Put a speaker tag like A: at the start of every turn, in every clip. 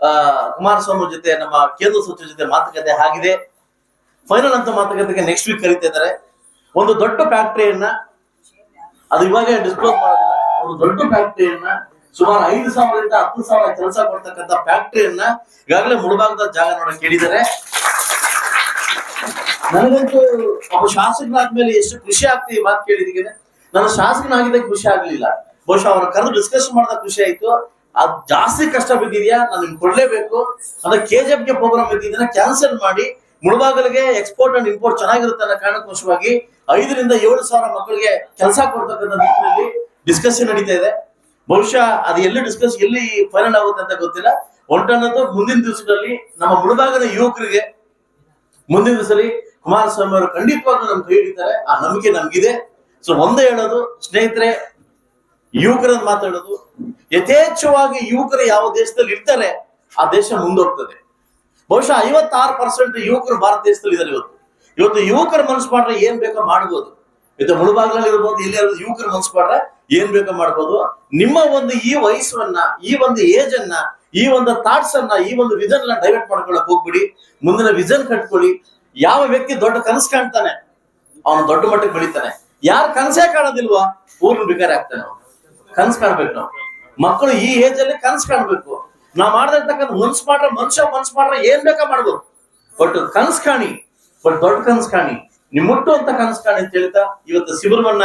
A: ಆ, ಕುಮಾರಸ್ವಾಮಿ ಜೊತೆ ನಮ್ಮ ಕೇಂದ್ರ ಸಚಿವ ಜೊತೆ ಮಾತುಕತೆ ಆಗಿದೆ. ಫೈನಲ್ ಅಂತ ಮಾತುಕತೆಗೆ ನೆಕ್ಸ್ಟ್ ವೀಕ್ ಕರೀತಾ ಇದ್ದಾರೆ. ಒಂದು ದೊಡ್ಡ ಫ್ಯಾಕ್ಟರಿಯನ್ನ ಅದು ಇವಾಗ ಡಿಸ್ಕ್ಲೋಸ್ ಮಾಡೋದಿಲ್ಲ. ಒಂದು ದೊಡ್ಡ ಫ್ಯಾಕ್ಟರಿಯನ್ನ ಸುಮಾರು ಐದು ಸಾವಿರದಿಂದ ಹತ್ತು ಸಾವಿರ ಕೆಲಸ ಕೊಡ್ತಕ್ಕಂಥ ಫ್ಯಾಕ್ಟರಿಯನ್ನ ಈಗಾಗಲೇ ಮುಳುಭಾಗದ ಜಾಗ ನೋಡಕ್ ಕೇಳಿದ್ದಾರೆ ನನಗಂತೂ ಒಬ್ಬ ಶಾಸಕನಾದ್ಮೇಲೆ ಎಷ್ಟು ಖುಷಿ ಆಗ್ತಿದೆ ಈ ಮಾತು ಕೇಳಿದೀಗ ನನ್ನ ಶಾಸಕನಾಗಿದ್ದ ಖುಷಿ ಆಗ್ಲಿಲ್ಲ. ಬಹುಶಃ ಅವರ ಕರೆದು ಡಿಸ್ಕಸ್ ಮಾಡಿದಾಗ ಖುಷಿ ಆಯ್ತು. ಅದ್ ಜಾಸ್ತಿ ಕಷ್ಟ ಬಿದ್ದಿದ್ಯಾ? ನಾನು ನಿಮ್ಗೆ ಕೊಡ್ಲೇಬೇಕು. ಅಂದ್ರೆ ಕೆ ಜಿ ಗೆ ಪ್ರೋಗ್ರಾಮ್ ಇದ್ದಿದ್ದನ್ನ ಕ್ಯಾನ್ಸಲ್ ಮಾಡಿ ಮುಳಬಾಗಲಿಗೆ ಎಕ್ಸ್ಪೋರ್ಟ್ ಅಂಡ್ ಇಂಪೋರ್ಟ್ ಚೆನ್ನಾಗಿರುತ್ತೆ ಅನ್ನೋ ಕಾರಣಕ್ಕೋಸ್ಕರವಾಗಿ ಐದರಿಂದ ಏಳು ಸಾವಿರ ಮಕ್ಕಳಿಗೆ ಕೆಲಸ ಕೊಡ್ತಕ್ಕಂಥ ನಿಟ್ಟಿನಲ್ಲಿ ಡಿಸ್ಕಷನ್ ನಡೀತಾ ಇದೆ. ಬಹುಶಃ ಅದು ಎಲ್ಲಿ ಡಿಸ್ಕಸ್ ಎಲ್ಲಿ ಫೈನಲ್ ಆಗುತ್ತೆ ಅಂತ ಗೊತ್ತಿಲ್ಲ. ಒಟ್ಟನ್ನದು ಮುಂದಿನ ದಿವಸದಲ್ಲಿ ನಮ್ಮ ಮುಳಬಾಗದ ಯುವಕರಿಗೆ ಮುಂದಿನ ದಿವಸದಲ್ಲಿ ಕುಮಾರಸ್ವಾಮಿ ಅವರು ಖಂಡಿತವಾಗ್ಲೂ ನಮ್ಗೆ ಕೈ ಹಿಡಿತಾರೆ. ಆ ನಂಬಿಕೆ ನಮ್ಗಿದೆ. ಸೊ ಒಂದೇ ಹೇಳೋದು, ಸ್ನೇಹಿತರೆ, ಯುವಕರನ್ನ ಮಾತಾಡೋದು ಯಥೇಚ್ಛವಾಗಿ ಯುವಕರು ಯಾವ ದೇಶದಲ್ಲಿ ಇರ್ತಾರೆ, ಆ ದೇಶ ಮುಂದೋಗ್ತದೆ. ಬಹುಶಃ ಐವತ್ತಾರು ಪರ್ಸೆಂಟ್ ಯುವಕರು ಭಾರತ ದೇಶದಲ್ಲಿ ಇದ್ದಾರೆ ಇವತ್ತು. ಇವತ್ತು ಯುವಕರ ಮನಸ್ಸು ಮಾಡ್ರೆ ಏನ್ ಬೇಕೋ ಮಾಡ್ಬೋದು. ಇದು ಮುಳುಬಾಗ್ಲಲ್ಲಿ ಇರ್ಬೋದು, ಇಲ್ಲಿ ಯುವಕರ ಮನಸ್ಸು ಮಾಡ್ರೆ ಏನ್ ಬೇಕೋ ಮಾಡ್ಬೋದು. ನಿಮ್ಮ ಒಂದು ಈ ವಯಸ್ಸನ್ನ, ಈ ಒಂದು ಏಜ್ ಅನ್ನ, ಈ ಒಂದು ಥಾಟ್ಸ್ ಅನ್ನ, ಈ ಒಂದು ವಿಷನ್ನ ಡೈವರ್ಟ್ ಮಾಡ್ಕೊಳಕ್ ಹೋಗ್ಬಿಡಿ. ಮುಂದಿನ ವಿಜನ್ ಕಟ್ಕೊಳ್ಳಿ. ಯಾವ ವ್ಯಕ್ತಿ ದೊಡ್ಡ ಕನಸು ಕಾಣ್ತಾನೆ, ಅವನು ದೊಡ್ಡ ಮಟ್ಟಕ್ಕೆ ಬೆಳಿತಾನೆ. ಯಾರು ಕನಸೇ ಕಾಣೋದಿಲ್ವಾ ಪೂರ್ಣ ಬಿಕಾರ ಆಗ್ತಾನೆ ಅವ್ನು. ಕನ್ಸ್ ಕಾಣ್ಬೇಕು ನಾವು. ಮಕ್ಕಳು ಈ ಏಜ್ ಅಲ್ಲಿ ಕನ್ಸ್ ಕಾಣ್ಬೇಕು. ನಾ ಮಾಡ್ದಿರ್ತಕ್ಕಂಥ ಮನ್ಸು ಮಾಡ್ರ ಮನುಷ್ಯ, ಮನ್ಸು ಮಾಡ್ರ ಏನ್ ಬೇಕಾ ಮಾಡ್ಬೋದು. ಬಟ್ ಕನ್ಸ್ ಕಾಣಿ. ಬಟ್ ದೊಡ್ಡ ಕನಸು ಕಾಣಿ. ನಿಮ್ಮುಟ್ಟು ಅಂತ ಕನಸು ಕಾಣಿ ಅಂತ ಹೇಳ್ತಾ ಇವತ್ತು ಸಿಬುರ್ಮಣ್ಣ.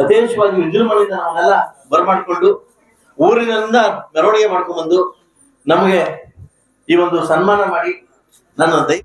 A: ಯಥೇಚ್ಛವಾಗಿ ವಿಜೃಂಭಣೆಯಿಂದ ನಾವೆಲ್ಲ ಬರಮಾಡ್ಕೊಂಡು ಊರಿನಿಂದ ಮೆರವಣಿಗೆ ಮಾಡ್ಕೊಂಡ್ ಬಂದು ನಮಗೆ ಈ ಒಂದು ಸನ್ಮಾನ ಮಾಡಿ ನನ್ನ ದೈ